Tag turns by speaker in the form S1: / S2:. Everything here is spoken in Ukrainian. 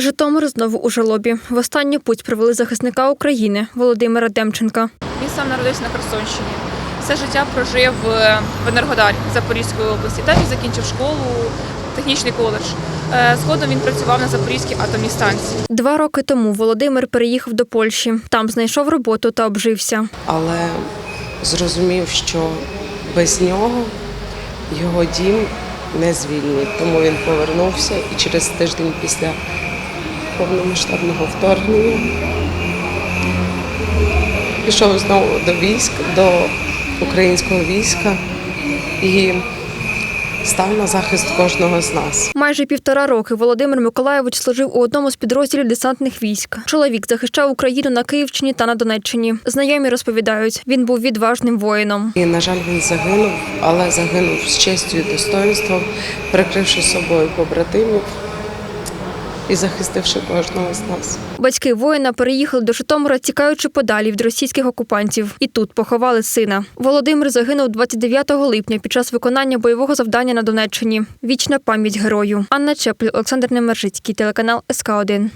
S1: Житомир знову у жалобі. В останню путь провели захисника України Володимира Демченка.
S2: Він сам народився на Херсонщині. Все життя прожив в Енергодарі Запорізької області. Там він закінчив школу, технічний коледж. Е, Згодом він працював на Запорізькій атомній станції.
S1: Два роки тому Володимир переїхав до Польщі. Там знайшов роботу та обжився.
S3: але зрозумів, що без нього його дім не звільнить. Тому він повернувся і через тиждень після повномасштабного вторгнення пішов знову до військ, до українського війська і став на захист кожного з нас.
S1: Майже півтора роки Володимир Миколаєвич служив у одному з підрозділів десантних військ. Чоловік захищав Україну на Київщині та на Донеччині. Знайомі розповідають, він був відважним воїном.
S3: І, на жаль, він загинув, але загинув з честю і достоинством, прикривши собою побратимів і захистивши кожного з нас.
S1: Батьки воїна переїхали до Житомира, тікаючи подалі від російських окупантів. І тут поховали сина. Володимир загинув 29 липня під час виконання бойового завдання на Донеччині. Вічна пам'ять герою. Анна Чепль, Олександр Немержицький, телеканал СК 1